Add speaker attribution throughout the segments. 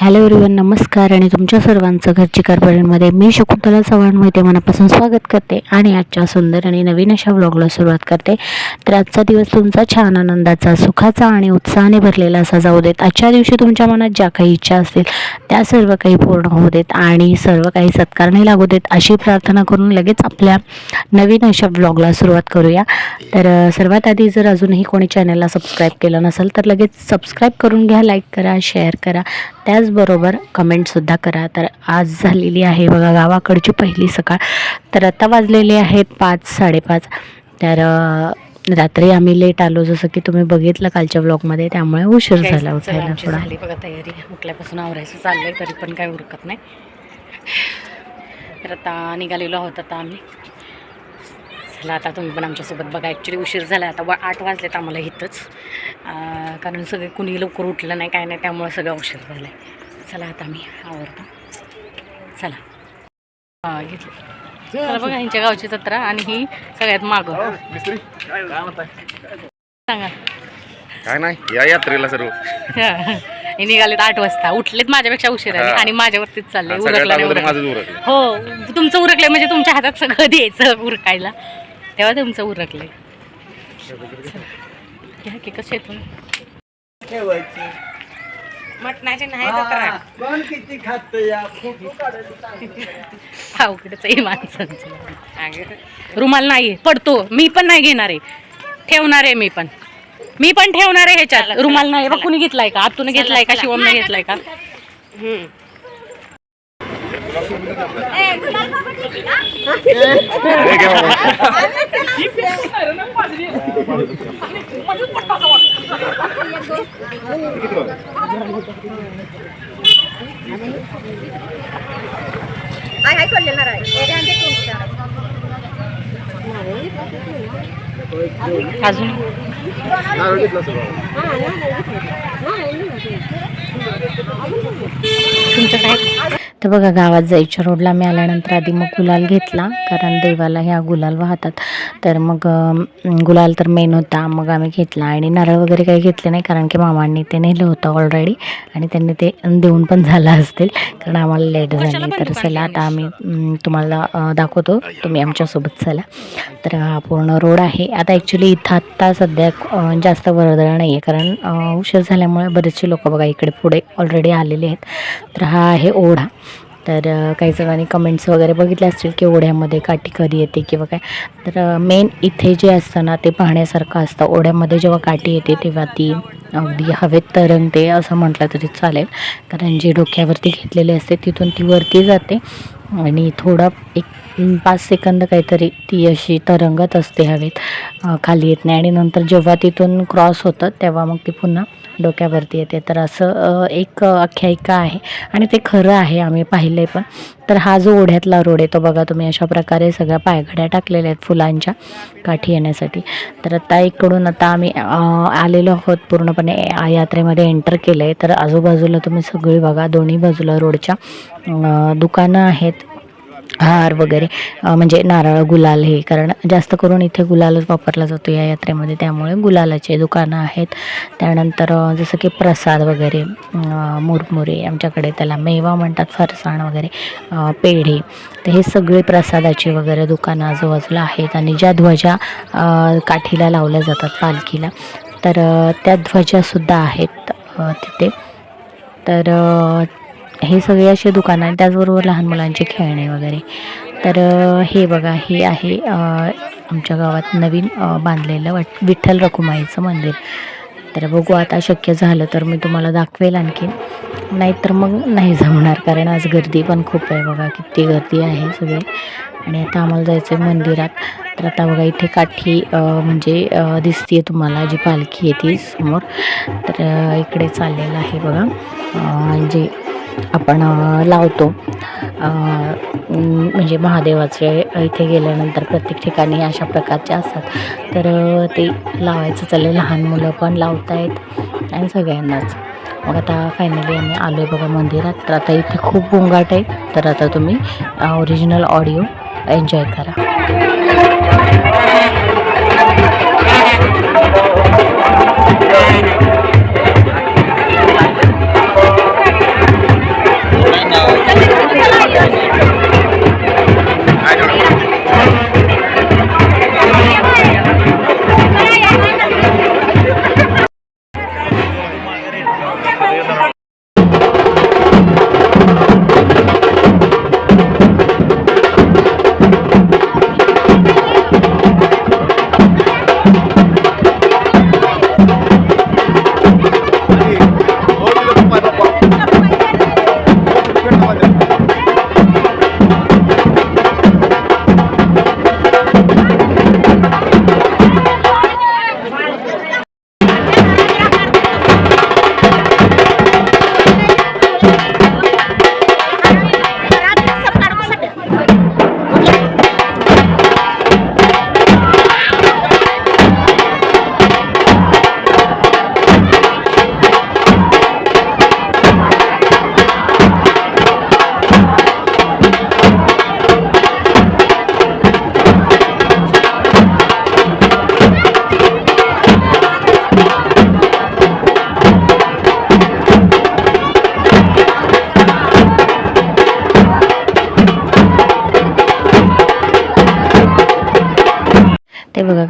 Speaker 1: Hello everyone नमस्कार आणि तुमच्या सर्वांचं घरची कारपर्यंतमध्ये मी शकुंतला चव्हाण मोहिते मनापासून स्वागत करते आणि आजच्या सुंदर आणि नवीन अशा व्लॉगला सुरुवात करते. तर आजचा दिवस तुमचा छान आनंदाचा सुखाचा आणि उत्साहाने भरलेला असा जाऊ देत. आजच्या दिवशी तुमच्या मनात ज्या काही इच्छा असतील त्या सर्व काही पूर्ण होऊ देत आणि सर्व काही सत्कारने लागू देत अशी प्रार्थना करून लगेच आपल्या नवीन अशा व्लॉगला सुरुवात करूया. तर सर्वात आधी जर अजूनही कोणी चॅनलला सबस्क्राईब केलं नसेल तर लगेच सबस्क्राईब करून घ्या लाईक करा शेअर करा. त्याचबरोबर कमेंटसुद्धा करा. तर आज झालेली आहे बघा गावाकडची पहिली सकाळ. तर आता वाजलेले आहेत पाच साडेपाच. तर रात्री आम्ही लेट आलो जसं की तुम्ही बघितलं कालच्या ब्लॉगमध्ये त्यामुळे उशीर झाला उठायला थोडा.
Speaker 2: झाली बघा तयारी. उठल्यापासून आवरायचं चाललंय तरी पण काय उरकत नाही. तर आता निघालेलो आहोत आता आम्ही. चला आता तुम्ही पण आमच्यासोबत बघा. ॲक्च्युली उशीर झाला आता आठ वाजलेत आम्हाला इथंच. कारण सगळे कुणी लवकर उठलं नाही काय नाही त्यामुळे सगळं उशीर झालं आहे चला आता आम्ही आवडतो चला. हां घेतलं. चला बघा यांच्या गावची जत्रा आणि ही सगळ्यात मागं.
Speaker 3: म्हणताय
Speaker 2: सांगा.
Speaker 3: काय नाही या यात्रेला सर्व.
Speaker 2: हे. निघालेत आठ वाजता. उठलेत माझ्यापेक्षा उशिराने
Speaker 3: हा.
Speaker 2: आणि माझ्यावरतीच चालले. नाही उरकलं हो तुमचं उरकलंय म्हणजे तुमच्या हातात सगळं द्यायचं उरकायला. तेव्हा तुमचं उरकलंय. घ्या की कसे तुम्ही मटणाचे नाही
Speaker 4: कोण किती खात या फोटो
Speaker 2: अवघडच आहे माणसांचं रुमाल नाही पडतो मी पण नाही घेणार आहे ठेवणार आहे मी पण मी पण ठेवणार आहे ह्याच्यात रुमाल नाही बघ कुणी घेतलाय का आतून घेतलाय का शिवमने घेतलाय का
Speaker 3: हे बाबा.
Speaker 2: अजून
Speaker 3: नारळ घेतलं सर्व.
Speaker 2: तुमचं काय
Speaker 1: तर बघा गावात जायच्या रोडला मी आल्यानंतर आधी मग गुलाल घेतला कारण देवाला ह्या गुलाल वाहतात. तर मग गुलाल तर मेन होता मग आम्ही घेतला. आणि नारळ वगैरे काही घेतले नाही कारण की मामांनी ते नेलं होतं ऑलरेडी आणि त्यांनी ते देऊन पण झालं असतील कारण आम्हाला लेट झाली. तर चला आता आम्ही तुम्हाला दाखवतो. तुम्ही आमच्यासोबत चला. तर हा पूर्ण रोड आहे. आता ॲक्च्युली इथं आत्ता सध्या जास्त वर्दळ नाही आहे कारण उशीर झाल्यामुळे बरेचसे लोक बघा इकडे पुढे ऑलरेडी आलेले आहेत. तर हा आहे ओढा. तर काही जणांनी कमेंट्स वगैरे बघितले असतील की ओढ्यामध्ये काठी कधी येते किंवा काय. तर मेन इथे जे असतं ना ते पाहण्यासारखं असतं. ओढ्यामध्ये जेव्हा काठी येते तेव्हा ती अगदी हवेत तरंगते असं म्हटलं तरी चालेल. कारण जी डोक्यावरती घेतलेली असते तिथून ती वरती जाते. आणि थोडा एक पाच सेकंद काहीतरी ती अशी तरंगत असते हवेत. खाली येत नाही. आणि नंतर जेव्हा तिथून क्रॉस होतं तेव्हा मग ती पुन्हा डोक्यावरती येते. तर असं एक आख्यायिका आहे आणि ते खरं आहे आम्ही पाहिलं आहे पण. तर हा जो ओढ्यातला रोड आहे तो बघा तुम्ही अशा प्रकारे सगळ्या पायघड्या टाकलेल्या आहेत फुलांच्या काठी येण्यासाठी. तर आता इकडून आता आम्ही आलेलो आहोत पूर्णपणे यात्रेमध्ये एंटर केलं आहे तर आजूबाजूला तुम्ही सगळी बघा दोन्ही बाजूला रोडच्या दुकानं आहेत. हार वगैरे म्हणजे नारळ गुलाल हे कारण जास्त करून इथे गुलालच वापरला जातो या यात्रेमध्ये. त्यामुळे गुलालाचे दुकानं आहेत. त्यानंतर जसं की प्रसाद वगैरे मुरमुरे आमच्याकडे त्याला मेवा म्हणतात फरसाण वगैरे पेढे. तर हे सगळे प्रसादाची वगैरे दुकानं आजूबाजूला आहेत आणि ज्या ध्वजा काठीला लावल्या जातात पालखीला तर त्या ध्वजासुद्धा आहेत तिथे. तर हे सगळे असे दुकानं आणि त्याचबरोबर लहान मुलांचे खेळणे वगैरे. तर हे बघा हे आहे आमच्या गावात नवीन बांधलेलं वट विठ्ठल रखुमाईचं मंदिर. तर बघू आता शक्य झालं तर मी तुम्हाला दाखवेल आणखीन. नाहीतर मग नाही जमणार कारण आज गर्दी पण खूप आहे बघा किती गर्दी आहे सगळी. आणि आता आम्हाला जायचं आहे मंदिरात. तर आता बघा इथे काठी म्हणजे दिसते आहे तुम्हाला जी पालखी आहे ती समोर. तर इकडे चाललेलं आहे बघा. म्हणजे जे आपण लावतो. म्हणजे महादेवाचे इथे गेल्यानंतर प्रत्येक ठिकाणी अशा प्रकारचे असतात. तर ते लावायचं चाललं लहान मुलं पण लावतायत आणि सगळ्यांनाच. मग आता फायनली आम्ही आलो आहे बघा मंदिरात. तर आता इथे खूप गोंगाट आहे. तर आता तुम्ही ओरिजिनल ऑडिओ एन्जॉय करा.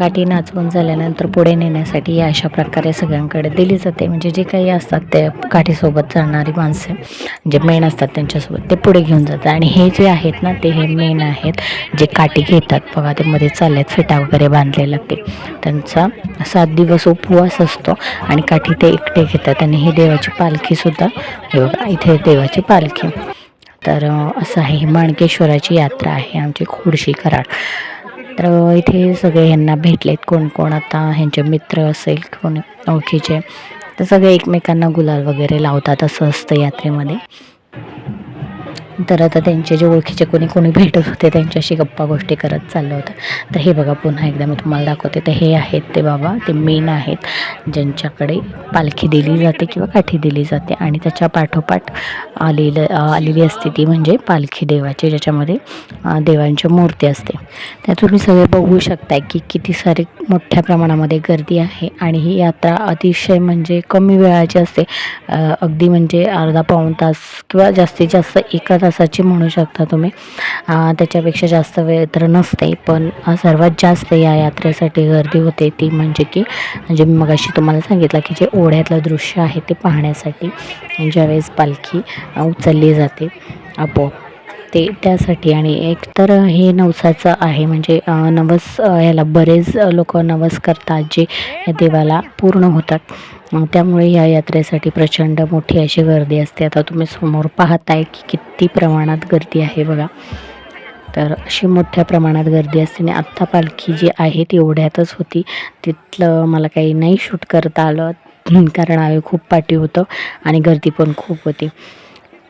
Speaker 1: गाठी काठी नाचवून झाल्यानंतर पुढे नेण्यासाठी या अशा प्रकारे सगळ्यांकडे दिली जाते. म्हणजे जे काही असतात ते काठीसोबत जाणारी माणसे जे मेन असतात त्यांच्यासोबत ते पुढे घेऊन जातात. आणि हे जे आहेत ना ते हे मेन आहेत जे काठी घेतात. बघा ते मध्ये चालल्यात फेटा वगैरे बांधलेला ते. त्यांचा सात दिवस उपवास असतो आणि काठी ते एकटे घेतात. आणि ही देवाची पालखीसुद्धा हे बघा इथे देवाची पालखी. तर असं आहे. ही माणकेश्वराची यात्रा आहे. आमची खोडशी कराड. तर इथे सगळे ह्यांना भेटलेत. कोण कोण आता ह्यांचे मित्र असेल कोण ओळखीचे. तर सगळे एकमेकांना गुलाल वगैरे लावतात असं असतं यात्रेमध्ये. तर आता त्यांचे जे ओळखीचे कोणी कोणी भेटत होते त्यांच्याशी गप्पा गोष्टी करत चाललं होतं. तर हे बघा पुन्हा एकदा मी तुम्हाला दाखवते. तर हे आहेत ते बाबा ते मेन आहेत ज्यांच्याकडे पालखी दिली जाते किंवा काठी दिली जाते. आणि त्याच्या पाठोपाठ आलेलं आलेली असते ती म्हणजे पालखी देवाची ज्याच्यामध्ये देवांची मूर्ती असते. त्या तुम्ही सगळे बघू शकताय की किती सारी मोठ्या प्रमाणामध्ये गर्दी आहे. आणि ही यात्रा अतिशय म्हणजे कमी वेळाची असते. अगदी म्हणजे अर्धा पाऊण तास किंवा जास्तीत जास्त एका तासाची म्हणू शकता तुम्ही. त्याच्यापेक्षा जास्त वेळ तर नसते पण सर्वात जास्त या यात्रेसाठी गर्दी होते ती म्हणजे की म्हणजे मी मगाशी तुम्हाला सांगितलं की जे ओढ्यातलं दृश्य आहे ते पाहण्यासाठी ज्यावेळेस पालखी उचलली जाते आपोआप ते त्यासाठी. आणि एक तर हे नवसाचं आहे म्हणजे नवस ह्याला याला बरेच लोक नवस करतात जे या देवाला पूर्ण होतात. त्यामुळे या यात्रेसाठी प्रचंड मोठी अशी गर्दी असते. आता तुम्ही समोर पाहताय की किती प्रमाणात गर्दी आहे बघा. तर अशी मोठ्या प्रमाणात गर्दी असते आणि आत्ता पालखी जी आहे ती एवढ्यातच होती. तिथलं मला काही नाही शूट करता आलं. कारण आम्ही खूप पाठी होतं आणि गर्दी पण खूप होती.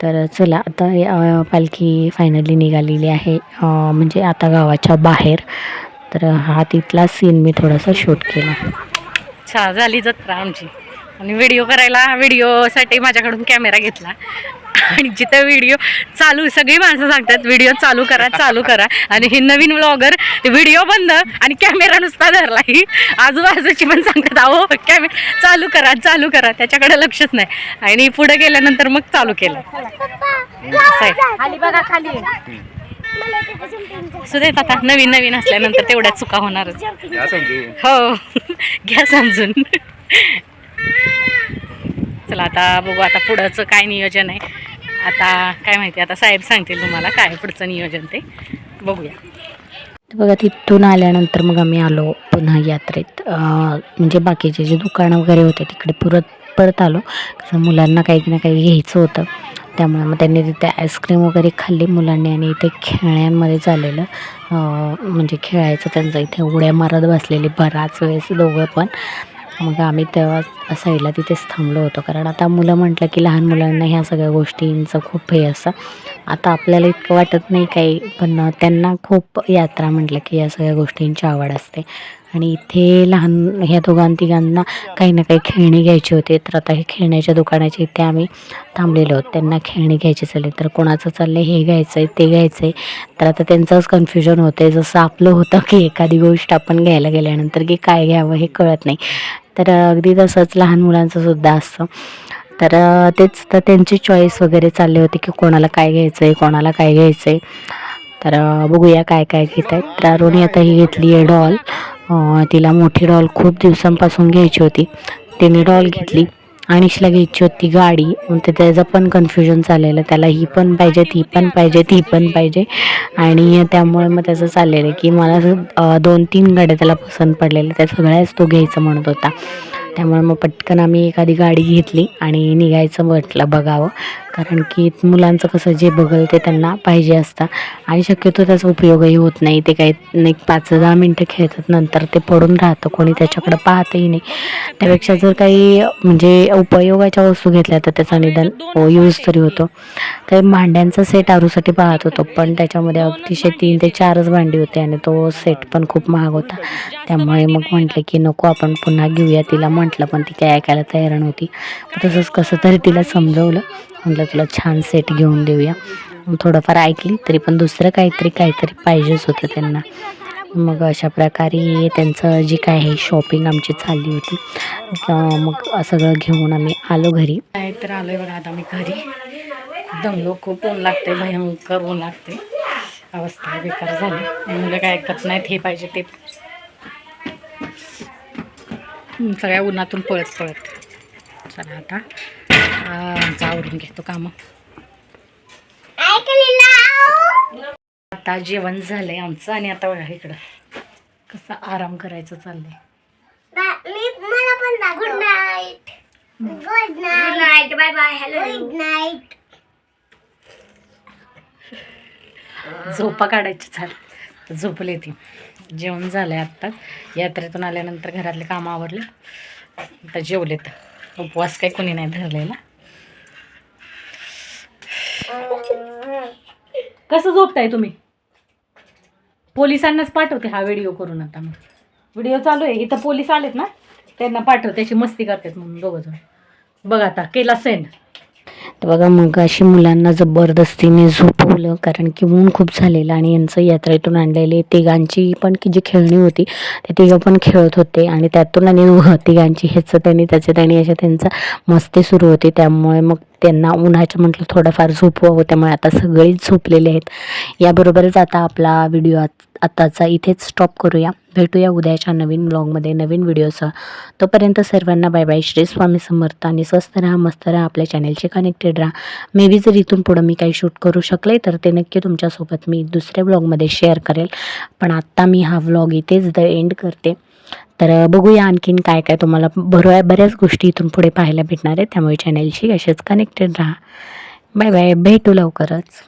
Speaker 1: तर चला आता पालखी फायनली निघालेली आहे. म्हणजे आता गावाच्या बाहेर. तर हा तिथला सीन मी थोडासा शूट केला.
Speaker 2: छा झाली जत्रा आमची. आणि व्हिडिओ करायला व्हिडिओसाठी माझ्याकडून कॅमेरा घेतला. आणि जिथं व्हिडिओ चालू सगळी माणसं सांगतात व्हिडिओ चालू करा चालू करा. आणि हे नवीन व्लॉगर व्हिडिओ बंद आणि कॅमेरा नुसता धरला. ही आजूबाजूची पण सांगतात अहो कॅमे चालू करा चालू करा. त्याच्याकडे लक्षच नाही. आणि पुढे गेल्यानंतर मग चालू केलं. असं आहे.
Speaker 5: खाली बघा खाली.
Speaker 2: सुदेत आता नवीन नवीन असल्यानंतर तेवढ्या चुका होणारच. हो घ्या समजून. चला आता बघू आता पुढंचं काय नियोजन आहे. आता काय माहिती आता साहेब सांगतील तुम्हाला काय पुढचं नियोजन ते. बघूया.
Speaker 1: बघा तिथून आल्यानंतर मग आम्ही आलो पुन्हा यात्रेत. म्हणजे बाकीचे जे दुकानं वगैरे होते तिकडे परत परत आलो. कसं मुलांना काही ना काही घ्यायचं होतं. त्यामुळे मग त्यांनी तिथे आईस्क्रीम वगैरे खाल्ली मुलांनी आणि इथे खेळण्यांमध्ये चाललेलं म्हणजे खेळायचं त्यांचं. इथे उड्या मारत बसलेली बराच वेळेस दोघं पण. मग आम्ही तेव्हा साईडला तिथेच थांबलो होतो. कारण आता मुलं म्हटलं की लहान मुलांना ह्या सगळ्या गोष्टींचं खूप हे असं. आता आपल्याला इतकं वाटत नाही काही पण त्यांना खूप यात्रा म्हटलं की या सगळ्या गोष्टींची आवड असते. आणि इथे लहान ह्या दोघां तिघांना काही ना काही खेळणी घ्यायची होती. तर आता हे खेळण्याच्या दुकानाच्या इथे आम्ही थांबलेलो आहोत. त्यांना खेळणी घ्यायची चालली तर कोणाचं चाललं हे घ्यायचं आहे ते घ्यायचं आहे तर आता त्यांचंच कन्फ्युजन होतं आहे जसं आपलं होतं की एखादी गोष्ट आपण घ्यायला गेल्यानंतर की काय घ्यावं हे कळत नाही. तर अगदी तसंच लहान मुलांचं सुद्धा असतं. तर तेच तर त्यांची चॉईस वगैरे चालले होते की कोणाला काय घ्यायचं आहे कोणाला काय घ्यायचं आहे तर बघूया काय काय घेत आहेत. तर अरुणी आता ही घेतली आहे डॉल तिला मोठी डॉल खूप दिवसांपासून घ्यायची होती. तिने डॉल घेतली. अनिशला घ्यायची होती गाडी. मग ते त्याचं पण कन्फ्युजन चाललेलं. त्याला ही पण पाहिजे ती पण पाहिजे ती पण पाहिजे. आणि त्यामुळे मग त्याचं चाललेलं की मला असं, दोन तीन गाड्या त्याला पसंत पडलेल्या. त्या सगळ्याच तो घ्यायचं म्हणत होता. त्यामुळे मग पटकन आम्ही एखादी गाडी घेतली आणि निघायचं म्हटलं बघावं. कारण की मुलांचं कसं जे बघल ते त्यांना पाहिजे असतं. आणि शक्यतो त्याचा उपयोगही होत नाही. ते काही नाही पाच दहा मिनटं खेळतात नंतर ते पडून राहतं कोणी त्याच्याकडं पाहतही नाही. त्यापेक्षा जर काही म्हणजे उपयोगाच्या वस्तू घेतल्या तर त्याचा निदान यूज तरी होतो. तर भांड्यांचा सेट आरूसाठी पाहत होतो पण त्याच्यामध्ये अतिशय तीन ते चारच भांडी होते आणि तो सेट पण खूप महाग होता. त्यामुळे मग म्हटलं की नको आपण पुन्हा घेऊया तिला म्हटलं पण ती काय ऐकायला तयार नव्हती. तसंच कसं तरी तिला समजवलं. म्हटलं तुला छान सेट घेऊन देऊया. मग थोडंफार ऐकली तरी पण दुसरं काहीतरी काहीतरी पाहिजेच होतं त्यांना. मग अशा प्रकारे त्यांचं जी काय आहे शॉपिंग आमची चालली होती. मग सगळं घेऊन आम्ही आलो घरी.
Speaker 2: काय तर आहे बघा आता मी घरी. दमलो खूप ऊन लागते भयंकर ऊन लागते अवस्था बेकार झाली. मुलं काय ऐकत नाहीत हे पाहिजे ते सगळ्या उन्हातून पळत पळत. चला आता. अं, आमचं आवरून घेतो कामं आता जेवण झालंय आमचं आणि आता बघा इकडं कसं आराम करायचं चाललंय.
Speaker 5: मला पण good night good night bye bye hello good night
Speaker 2: झोपा काढायची झालं झोपले ती. जेवण झालंय आत्ताच. यात्रेतून आल्यानंतर घरातले कामं आवरले. आता जेवलेत. उपवास काही कोणी नाही धरलेला. कसं झोपताय तुम्ही? पोलिसांनाच पाठवते हा व्हिडिओ करून आता मी. व्हिडिओ चालू आहे. इथं पोलीस आलेत ना त्यांना पाठव त्याची मस्ती करतात म्हणून दोघं जण. बघ आता केला सेंड
Speaker 1: तर बघा मग अशी मुलांना जबरदस्तीने झोपवलं कारण की ऊन खूप झालेलं आणि यांचं यात्रेतून आणलेले तिघांची पण की जी खेळणी होती ते तिघं पण खेळत होते आणि त्यातून आणि तिघांची ह्याचं त्यांनी त्याचे त्यांनी अशा त्यांचा मस्ती सुरू होती. त्यामुळे मग त्यांना उन्हाचं म्हटलं थोडंफार झोपवावं त्यामुळे आता सगळीच झोपलेले आहेत. याबरोबरच आता आपला व्हिडिओ आताचा इथेच स्टॉप करूया. भेटूया उद्याच्या नवीन ब्लॉगमध्ये नवीन व्हिडिओसह तोपर्यंत सर्वांना बाय बाय श्री स्वामी समर्थ आणि स्वस्त राहा मस्त राहा आपल्या चॅनलशी कनेक्टेड राहा. मे बी जर इथून पुढं मी काही शूट करू शकले तर ते नक्की तुमच्यासोबत मी दुसऱ्या ब्लॉगमध्ये शेअर करेल. पण आत्ता मी हा व्लॉग इथेच द एंड करते. तर बघूया आणखीन काय काय तुम्हाला बरो बऱ्याच गोष्टी इथून पुढे पाहायला भेटणार आहेत. त्यामुळे चॅनलशी असेच कनेक्टेड राहा. बाय बाय भेटू लवकरच.